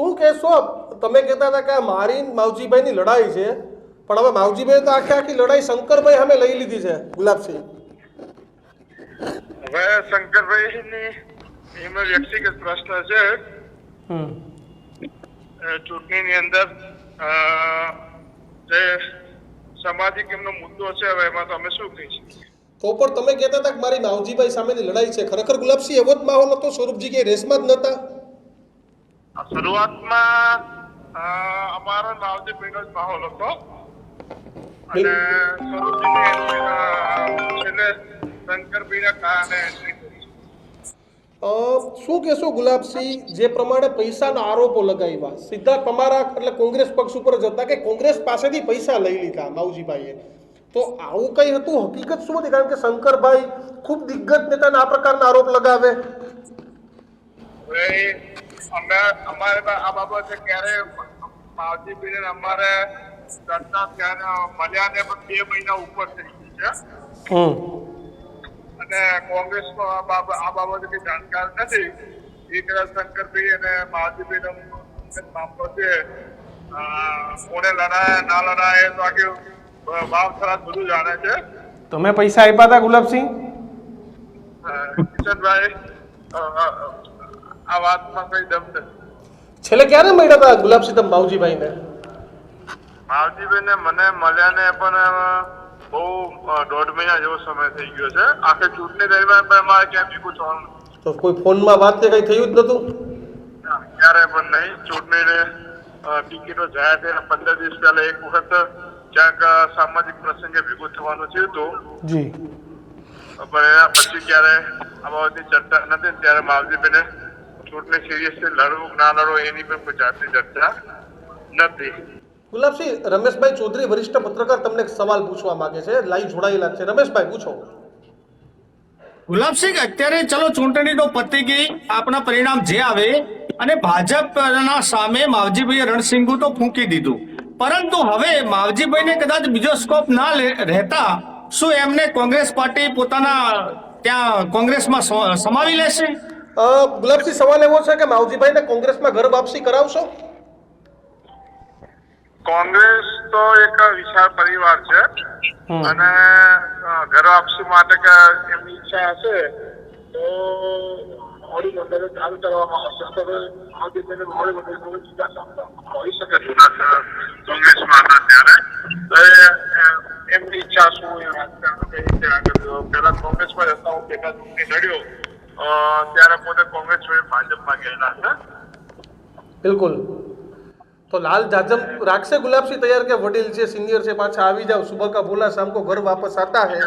શું કહેશો? તમે કહેતા હતા કે આ મારી માવજીભાઈની લડાઈ છે પણ હવે માવજીભાઈ તો આખી આખી લડાઈ શંકરભાઈ અમે લઈ લીધી છે ગુલાબસિંહ. હવે શંકરભાઈની એમાં વ્યક્તિગત પ્રશ્ન છે. ચૂંટણીની અંદર જે સામાજિક એમનો મુદ્દો છે હવે એમાં તો અમે શું કહીશું? તો પણ તમે કહેતા હતા કે મારી માવજીભાઈ સામેની લડાઈ છે. ખરેખર ગુલાબસિંહ એવો જ માહોલ હતો સ્વરૂપજી કે રેસમાં જ નહોતા. શરૂઆતમાં અમારો અમારો માવજીભાઈનો જ માહોલ હતો. અને અ, શંકરભાઈના કારણે શું કહેશો ગુલાબસિંહ જે પ્રમાણે પૈસાના આરોપો લગાવ્યા? સીધા તમારા એટલે કોંગ્રેસ પક્ષ ઉપર જ હતા કે કોંગ્રેસ પાસેથી પૈસા લઈ લીધા માવજીભાઈએ? તો આવું કંઈ હતું? હકીકત શું હતી? કારણ કે શંકરભાઈ ખૂબ દિગ્ગજ નેતાને આ પ્રકારના આરોપ લગાવે. અમે અમારે આ બાબતે ક્યારે માવજીભાઈને અમારે ચર્ચા ત્યારે મળ્યા ને પણ બે મહિના ઉપર થઈ ગયું છે. અને કોંગ્રેસનો આ આ બાબતે કઈ જાણકાર નથી. એ કદાચ શંકરભાઈ અને માવજીભાઈ મામલો છે. કોને લડાય ના લડાય તો આખી ભાવ ખરાબ બધું જાણે છે. તમે પૈસા આપ્યા હતા ગુલાબસિંહ? કિશનભાઈ આ વાતમાં કઈ દમ નથી. છેલ્લે ક્યારે મળ્યા હતા ગુલાબસિંહ માવજીભાઈ ને માવજીભાઈ ને મને મળ્યા ને પણ બહુ દોઢ મહિના જેવો સમય થઈ ગયો છે. આખે ચૂંટણી દરમિયાન પણ મારે ક્યાંય બી થવાનું તો કોઈ ફોનમાં વાત કે કઈ થયું જ નતું ક્યારે પણ નહીં. ચૂંટણીને ટિકિટો જાહેર થઈને પંદર દિવસ પહેલા એક વખત ક્યાંક સામાજિક પ્રસંગે ભેગું થવાનું થયું હતું. જી. પણ એના પછી ક્યારે આ બાબતની ચર્ચા નથી ત્યારે માવજીભાઈને ચૂંટણી સિરિયસલી લડવું ના લડવું એની પણ કોઈ જાતની ચર્ચા નથી. ગુલાબસિંહ રમેશભાઈ ચૌધરી વરિષ્ઠ પત્રકાર તમને એક સવાલ પૂછવા માંગે છે. લાઈવ જોડાયેલા છે. રમેશભાઈ પૂછો. ગુલાબસિંહ અત્યારે ચલો ચૂંટણી તો પતી ગઈ આપણા પરિણામ જે આવે અને ભાજપના સામે માવજીભાઈએ રણસિંગુ તો ફૂંકી દીધું. પરંતુ હવે માવજીભાઈને કદાચ બીજો સ્કોપ ના લે- રહેતા શું એમને કોંગ્રેસ પાર્ટી પોતાના ત્યાં કોંગ્રેસમાં સ- સમાવી લેશે? ગુલાબસિંહ સવાલ એવો છે કે માવજીભાઈને કોંગ્રેસમાં ઘર વાપસી કરાવશો? કોંગ્રેસ તો એક વિશાળ પરિવાર છે. અને ઘર વાપસી માટે કે એમની ઈચ્છા હશે તો મોડી મંડળે ચાલુ કરવામાં આવશે. તો હવે આવતી મોડી મંડળ કોઈ હોઈ શકે જૂના કોંગ્રેસમાં હતા ત્યારે તો એમની ઈચ્છા શું એ રાજકારણ કઈ રીતે આગળ પહેલા કોંગ્રેસમાં જ હું પેટા ચૂંટણી લડ્યો. અ, ત્યારે પોતે કોંગ્રેસ છોડી ભાજપમાં ગયેલા છે બિલકુલ. તો લાલ જાજમ રાખશે ગુલાબસિંહ તૈયાર કે વડીલ છે સિનિયર છે પાછા આવી જાવ સુબહ કા બોલા શામ કો ઘર વાપસ આતા હે.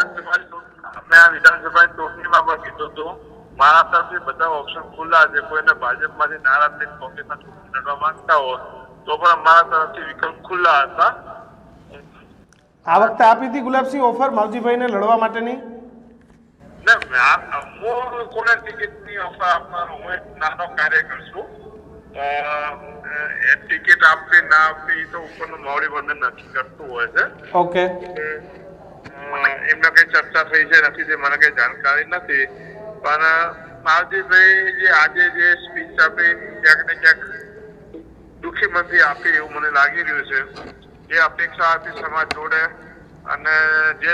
મેં આ વિધાનસભાની ચૂંટણીમાં પણ કીધું હતું. મારા તરફથી બધા ઓપ્શન ખુલ્લા છે. કોઈને ભાજપમાંથી નારાજ થઈને કોંગ્રેસના ચૂંટણી લડવા માંગતા હોય તો પણ મારા તરફથી વિકલ્પ ખુલ્લા હતા. આ વખતે આપી હતી ગુલાબસિંહ ઓફર માવજીભાઈને લડવા માટેની? હું કોને ટિકિટની ઓફર આપનારો હું એક નાનો કાર્યકર છું. એ ટિકિટ આપવી ના આપવી તો ઉપરનું મોવડી બંધન નક્કી કરતું હોય છે. ઓકે. એમને કઈ ચર્ચા થઈ છે નથી તે મને કઈ જાણકારી નથી. પણ માવજીભાઈ જે આજે જે સ્પીચ આપી ક્યાંક ને ક્યાંક દુઃખી મનથી આપી એવું મને લાગી રહ્યું છે. જે અપેક્ષા હતી સમાજ જોડે અને જે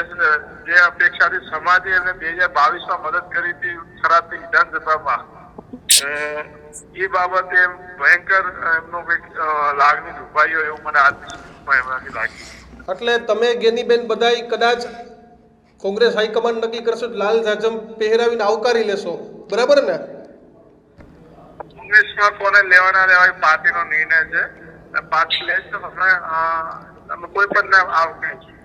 જે અપેક્ષાથી સમાજે એને બે હજાર બાવીસમાં મદદ કરી હતી ખરાબની વિધાનસભામાં એ બાબતે ભયંકર એમનો કંઈક લાગણી દુભાઈ હોય એવું મને આજની એમનાથી લાગ્યું એટલે તમે ગેનીબેન બધાય કદાચ કોંગ્રેસ હાઈકમાન્ડ નક્કી કરશો લાલ જાજમ પહેરાવીને આવકારી લેશો. બરાબર ને? કોંગ્રેસમાં કોને લેવાના લેવા પાર્ટી પાર્ટીનો નિર્ણય છે. પાર્ટી લેશે તો તમે કોઈ પણ ને આવકારી